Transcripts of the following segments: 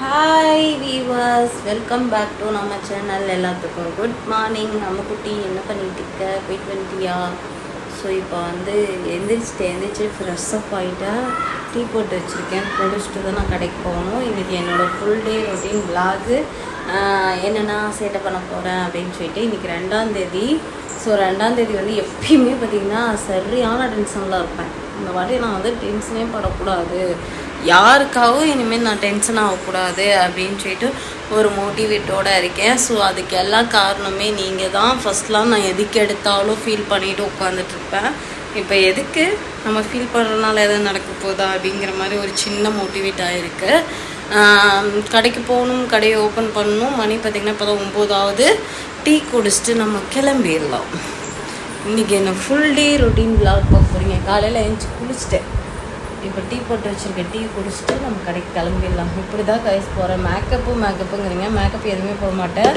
Hi viewers welcome back to நம்ம channel எல்லாத்துக்கும் good morning நம்ம குட்டி என்ன பண்ணிட்டு இருக்க? போயிட்டு வந்துட்டியா? ஸோ இப்போ வந்து எந்திரிச்சிட்டு எந்திரிச்சு ஃப்ரெஷ் அப் ஆகிட்டேன் டீ போட்டு வச்சுருக்கேன். குடிச்சிட்டு தான் நான் கடைக்கு போகணும். இன்றைக்கி என்னோடய ஃபுல் டே ரொட்டீன் விலாகு என்னென்ன சேட்டை பண்ண போகிறேன் அப்படின்னு சொல்லிட்டு இன்றைக்கி ரெண்டாந்தேதி ஸோ ரெண்டாந்தேதி வந்து எப்பயுமே பார்த்திங்கன்னா சரியான டென்ஷனில் இருப்பேன். இந்த வாட்டி நான் வந்து டென்ஷனே படக்கூடாது. யாருக்காகவும் இனிமேல் நான் டென்ஷன் ஆகக்கூடாது அப்படின்னு சொல்லிட்டு ஒரு மோட்டிவேட்டோடு இருக்கேன். ஸோ அதுக்கு எல்லா காரணமே நீங்கள் தான். ஃபஸ்ட்லாம் நான் எதுக்கு எடுத்தாலும் ஃபீல் பண்ணிட்டு உட்காந்துட்ருப்பேன் இப்போ எதுக்கு நம்ம ஃபீல் பண்ணுறதுனால எதுவும் நடக்க போதா அப்படிங்கிற மாதிரி ஒரு சின்ன மோட்டிவேட் ஆகிருக்கு கடைக்கு போகணும் கடையை ஓப்பன் பண்ணணும். மணி பார்த்திங்கன்னா இப்போ தான் ஒம்போதாவது. டீ குடிச்சிட்டு நம்ம கிளம்பிடலாம். இன்றைக்கி என்ன ஃபுல் டே ரொட்டீன் விளாக் பார்க்க போகிறீங்க காலையில் எழுந்துச்சி குளிச்சிட்டேன் இப்போ டீ போட்டு வச்சுருக்க டீ குடிச்சிட்டு நம்ம கடைக்கு கிளம்பிடலாம். இப்படி தான் கைஸ் போகிறேன் மேக்கப்பு மேக்கப்புங்கிறீங்க மேக்கப் எதுவுமே போட மாட்டேன்.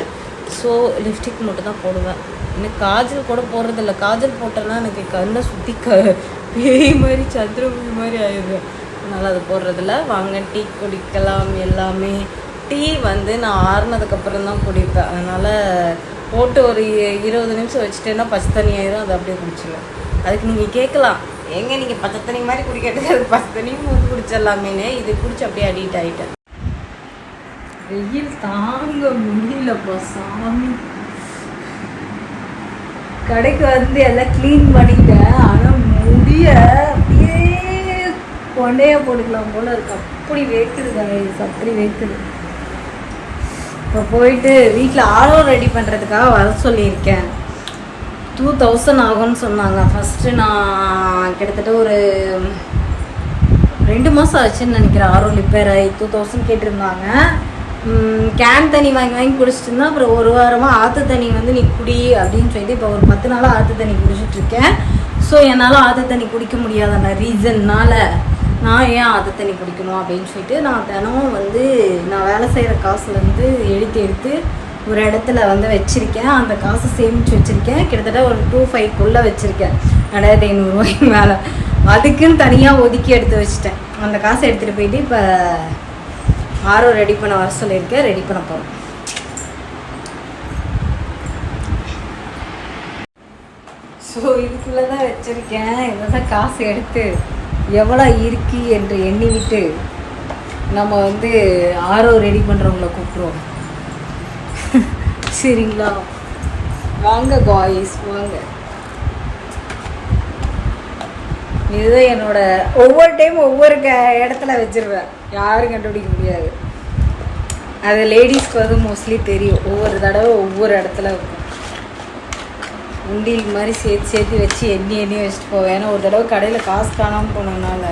ஸோ லிப்ஸ்டிக் மட்டும் தான் போடுவேன். எனக்கு காஜல் கூட போடுறதில்ல. காஜல் போட்டேன்னா எனக்கு கண்ணை சுற்றி க பேய் மாதிரி சந்திரமுகி மாதிரி ஆயிடுவேன் அதனால் அது போடுறதில்ல. வாங்க டீ குடிக்கலாம் எல்லாமே. டீ வந்து நான் ஆறுனதுக்கப்புறம் தான் குடிப்பேன். அதனால் போட்டு ஒரு இருபது நிமிஷம் வச்சுட்டேன்னா பச்சை தண்ணி ஆயிரும். அதை அப்படியே குடிச்சிடுவேன் அதுக்கு நீங்கள் கேட்கலாம். எங்க நீங்கள் பச்சை தண்ணி மாதிரி குடிக்கிறது அது பச்சை தண்ணியும் போட்டு குடிச்சிடலாமேனே. இது குடிச்சு அப்படியே அடிக்ட் ஆகிட்டேன் வெயில் தாங்க முடியலப்பா சாமி கடைக்கு வந்து எல்லாம் க்ளீன் பண்ணிட்டேன் ஆனால் முடிய அப்படியே கொண்டையா போட்டுக்கலாம் போல இருக்கு. அப்படி வேக்குது guys, அப்படி வேக்குது. இப்போ போயிட்டு வீட்டில் ஆளோ ரெடி பண்ணுறதுக்காக வர சொல்லியிருக்கேன். டூ தௌசண்ட் ஆகும்னு சொன்னாங்க. ஃபஸ்ட்டு நான் கிட்டத்தட்ட ஒரு ரெண்டு மாதம் ஆச்சுன்னு நினைக்கிறேன். ஆரோ ரிப்பேர் ஆகி டூ தௌசண்ட் கேட்டிருந்தாங்க கேன் தண்ணி வாங்கி வாங்கி குடிச்சிட்டு இருந்தா அப்புறம் ஒரு வாரமாக ஆற்று தண்ணி வந்து நீ குடி அப்படின்னு சொல்லிட்டு இப்போ ஒரு பத்து நாளாக ஆற்று தண்ணி குடிச்சிட்டு இருக்கேன் ஸோ என்னால் ஆற்று தண்ணி குடிக்க முடியாத அந்த நான் ஏன் ஆற்று தண்ணி குடிக்கணும் அப்படின்னு சொல்லிட்டு நான் தினமும் வந்து நான் வேலை செய்கிற காசுலேருந்து எடுத்து எடுத்து ஒரு இடத்துல வந்து வச்சுருக்கேன். அந்த காசை சேமித்து வச்சுருக்கேன். கிட்டத்தட்ட ஒரு டூ ஃபைவ்க்குள்ளே வச்சுருக்கேன். ரெண்டாயிரத்தி ஐநூறுரூவாய்க்கு மேலே. அதுக்குன்னு தனியாக ஒதுக்கி எடுத்து வச்சுட்டேன். அந்த காசை எடுத்துகிட்டு போயிட்டு இப்போ ஆரோ ரெடி பண்ண வர சொல்லியிருக்கேன். ரெடி பண்ண போகிறோம் ஸோ இதுக்குள்ளே தான் வச்சுருக்கேன். இதில் தான் காசு எடுத்து எவ்வளோ இருக்கு என்று எண்ணிவிட்டு நம்ம வந்து ஆரோ ரெடி பண்ணுறவங்கள கூப்பிட்ருவோம் சரிங்களா? வாங்க காய்ஸ் வாங்க. இதுதான் என்னோட ஒவ்வொரு டைம் ஒவ்வொரு க இடத்துல வச்சிருவேன். யாரும் கண்டுபிடிக்க முடியாது. அது லேடிஸ்க்கு வந்து மோஸ்ட்லி தெரியும். ஒவ்வொரு தடவை ஒவ்வொரு இடத்துல இருக்கும். உண்டியல் மாதிரி சேர்த்து சேர்த்து வச்சு எண்ணி எண்ணி வச்சுட்டு போவேன். ஏன்னா ஒரு தடவை கடையில் காசு காணாமல் போனதுனால.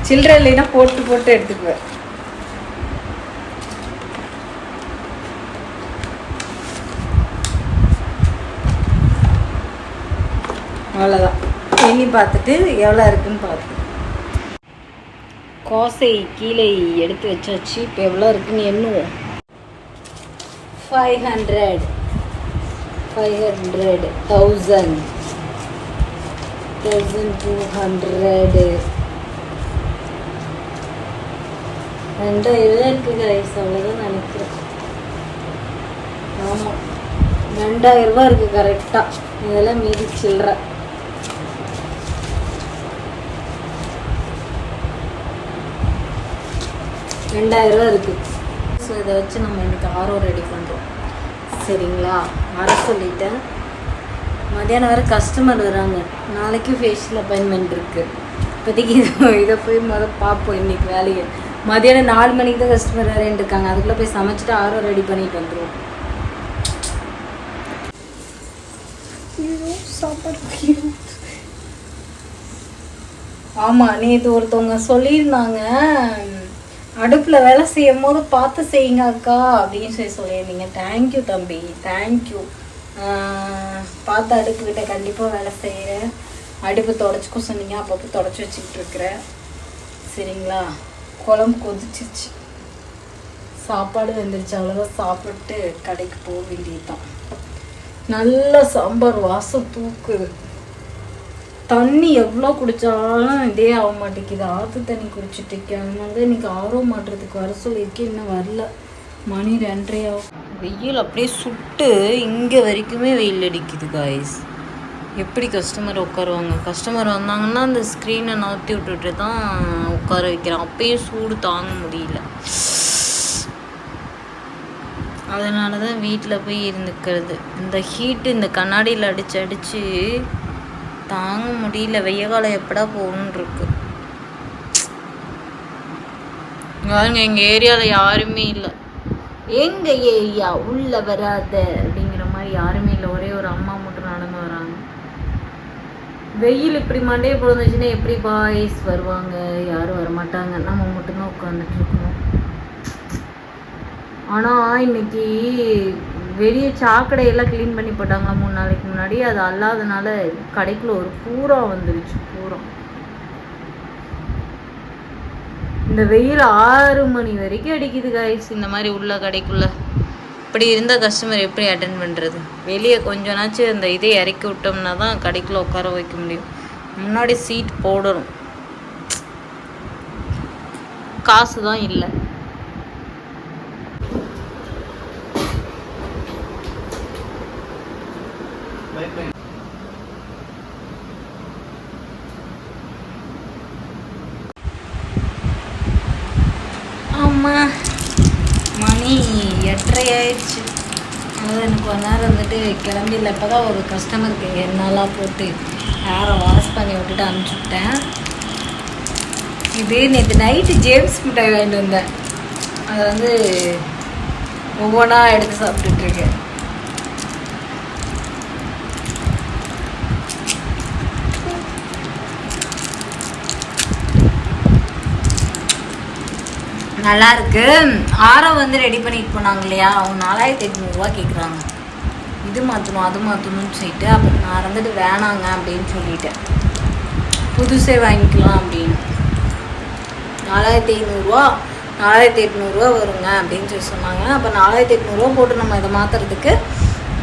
சில்லறை இல்லைன்னா போட்டு போட்டு எடுத்துக்குவேன். அவ்வளோதான் எண்ணி பார்த்துட்டு எவ்வளோ இருக்குன்னு பார்த்து. கோசை கீழே எடுத்து வச்சாச்சு. இப்போ எவ்வளோ இருக்குன்னு எண்ணுவோம். Five hundred five hundred thousand thousand two hundred ரெண்டாயிரம் இருக்குது கைஸ் அவ்வளோதான் நினைக்கிறேன். ஆமாம் ரெண்டாயிரம் ரூபாய் இருக்குது கரெக்டாக இதெல்லாம் மீதி சில்லற. ரெண்டாயிரம் ரூபாய் இருக்குது ஸோ இதை வச்சு நம்ம இன்னைக்கு ஆரோ ரெடி பண்ணுறோம் சரிங்களா? வர சொல்லிட்டேன். மத்தியானம் வேறு கஸ்டமர் வராங்க. நாளைக்கு ஃபேஷியல் அப்பாயின்மெண்ட் இருக்குது இப்போதைக்கு இதை இதை போய் முதல்ல பார்ப்போம் இன்னைக்கு வேலையை. மதியானம் நாலு மணிக்கு தான் கஸ்டமர் வேறு இருக்காங்க. அதுக்குள்ளே போய் சமைச்சிட்டு ஆரோ ரெடி பண்ணிட்டு வந்துடுவோம் சாப்பாடு ஆமாம் நேற்று ஒருத்தவங்க சொல்லியிருந்தாங்க. அடுப்பில் வேலை செய்யும் போது பார்த்து செய்யுங்க அக்கா அப்படின்னு சொல்லி சொல்லியிருந்தீங்க. தேங்க்யூ தம்பி தேங்க்யூ பார்த்து அடுப்புக்கிட்ட கண்டிப்பாக வேலை செய்கிறேன் அடுப்பு தொடச்சிக்கோ சொன்னீங்க அப்பப்போ தொடச்சி வச்சுக்கிட்டு இருக்கிறேன் சரிங்களா? குழம்பு கொதிச்சிச்சு சாப்பாடு வந்துருச்சு அவ்வளோதான் சாப்பிட்டு கடைக்கு போக வேண்டியதுதான். நல்ல சாம்பார் வாசம் தூக்குது. தண்ணி எவ்வளோ குடித்தாலும் இதே ஆக மாட்டேங்குது. ஆற்று தண்ணி குடிச்சிட்டு இருக்கேன். அதனால தான் இன்னைக்கு ஆர்வ மாட்டுறதுக்கு வர சொல்லியிருக்கேன். இன்னும் வரல. மணி ரெண்டரை ஆகும். வெயில் அப்படியே சுட்டு இங்கே வரைக்குமே வெயில் அடிக்குது காய்ஸ் எப்படி கஸ்டமர் உட்காருவாங்க? கஸ்டமர் வந்தாங்கன்னா அந்த ஸ்க்ரீனை நவுத்தி விட்டுட்டு தான் உட்கார வைக்கிறேன். அப்பயும் சூடு தாங்க முடியல. அதனால தான் வீட்டில் போய் இருந்துக்கிறது. இந்த ஹீட்டு இந்த கண்ணாடியில் அடித்து அடித்து தாங்க முடியல. வெய்ய காலம் எப்படா போகணுன்னு இருக்கு பாருங்க எங்கள் ஏரியாவில் யாருமே இல்லை. எங்க ஏரியா? உள்ள வராத. அப்படிங்கிற மாதிரி யாருமே இல்லை. ஒரே ஒரு அம்மா மட்டும் நடந்து வராங்க. வெயில் இப்படி மண்டே பிறந்துச்சுன்னா எப்படி பாய்ஸ் வருவாங்க? யாரும் வரமாட்டாங்க. நம்ம மட்டும்தான் உட்காந்துட்டு இருக்கணும். ஆனால் இன்னைக்கு வெளியே சாக்கடையெல்லாம் க்ளீன் பண்ணி போட்டாங்களா மூணு நாளைக்கு முன்னாடி? அது அல்லாதனால கடைக்குள்ள ஒரு பூரா வந்துருச்சு பூரா இந்த வெயில் ஆறு மணி வரைக்கும் அடிக்குது காய்ஸ் இந்த மாதிரி உள்ள கடைக்குள்ள. இப்படி இருந்தால் கஸ்டமர் எப்படி அட்டன் பண்ணுறது வெளியே கொஞ்சம்னாச்சும் இந்த இதை இறக்கி விட்டோம்னா தான் கடைக்குள்ள உட்கார வைக்க முடியும். முன்னாடி சீட் போடணும். காசு தான் இல்லை. ஆமாம் மணி எட்டரை ஆயிடுச்சு அதாவது எனக்கு கொஞ்ச நேரம் வந்துட்டு கிளம்பியில் இப்போ தான் ஒரு கஸ்டமருக்கு என்னெல்லாம் போட்டு யாரை வாஷ் பண்ணி விட்டுட்டு அனுப்பிச்சுட்டேன். இது நேற்று நைட்டு ஜேம்ஸ் மிட்டாய் வாங்கிட்டு வந்தேன். அதை வந்து ஒவ்வொன்றா எடுத்து சாப்பிட்டுட்டு நல்லா இருக்கு ஆரம் வந்து ரெடி பண்ணிட்டு போனாங்க இல்லையா? அவங்க நாலாயிரத்தி எட்நூறுரூவா கேட்குறாங்க இது மாற்றணும் அது மாற்றணும்னு சொல்லிட்டு அப்புறம் நான் இருந்துட்டு வேணாங்க அப்படின்னு சொல்லிட்டேன் புதுசே வாங்கிக்கலாம் அப்படின்னு. நாலாயிரத்தி ஐநூறுரூவா நாலாயிரத்தி எட்நூறுரூவா வருங்க அப்படின்னு சொல்லி சொன்னாங்க. அப்போ நாலாயிரத்தி எட்நூறுரூவா போட்டு நம்ம இதை மாற்றுறதுக்கு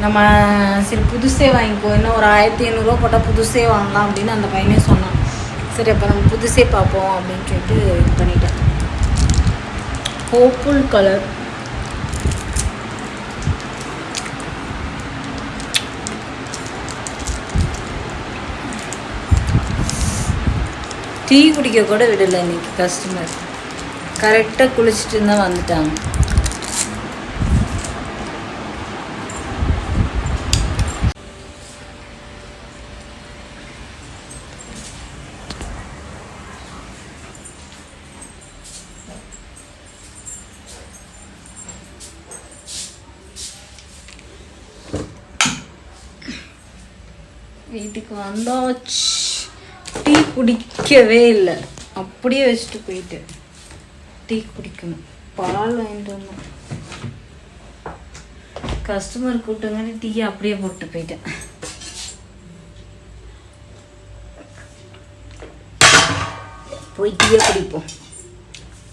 நம்ம சரி புதுசே வாங்கிக்கோ. இன்னும் ஒரு ஆயிரத்தி ஐநூறுரூவா போட்டால் புதுசே வாங்கலாம் அப்படின்னு அந்த பையனே சொன்னான். சரி அப்போ நம்ம புதுசே பார்ப்போம் அப்படின்னு சொல்லிட்டு இது பண்ணிட்டேன். பர்பிள் கலர் டீ குடிக்க கூட விடலை இன்னைக்கு கஸ்டமர் கரெக்டாக குளிச்சுட்டு தான் வந்துட்டாங்க. வீட்டுக்கு வந்தாச்சு டீ குடிக்கவே இல்லை. அப்படியே வச்சுட்டு போயிட்டேன் டீ குடிக்கணும். பால் வாங்கிட்டு வந்தோம். கஸ்டமர் கூட்டங்காட்டி டீ அப்படியே போட்டு போயிட்டேன். போய் டீயை குடிப்போம்.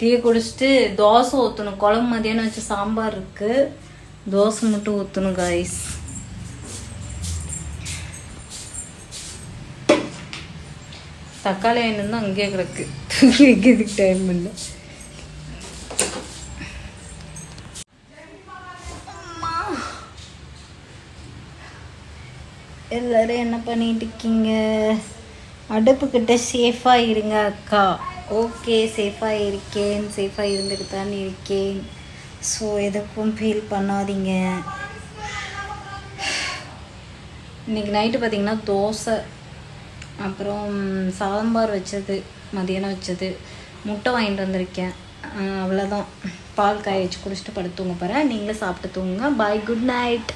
டீயை குடிச்சிட்டு தோசை ஊற்றணும் குழம்பு மதியானம் வச்சு சாம்பார் இருக்குது தோசை மட்டும் ஊற்றணும் காய்ஸ் தக்காளி வந்து அங்கேயே கிடக்கு. தூக்கி வைக்கிறதுக்கு டைம் இல்லை எல்லாரும் என்ன பண்ணிட்டு இருக்கீங்க? அடுப்புக்கிட்ட சேஃபாக இருங்க அக்கா. ஓகே சேஃபாக இருக்கேன். சேஃபாக இருந்துட்டு தான் இருக்கேன். ஸோ எதுக்கும் ஃபீல் பண்ணாதீங்க. இன்னைக்கு நைட்டு பார்த்தீங்கன்னா தோசை. அப்புறம் சாம்பார் வச்சது மதியானம் வச்சது. முட்டை வாங்கிட்டு வந்திருக்கேன். அவ்வளோதான் பால் காய வச்சு குடிச்சிட்டு படுத்து தூங்க போகிறேன் நீங்களும் சாப்பிட்டு தூங்குங்க. Bye good night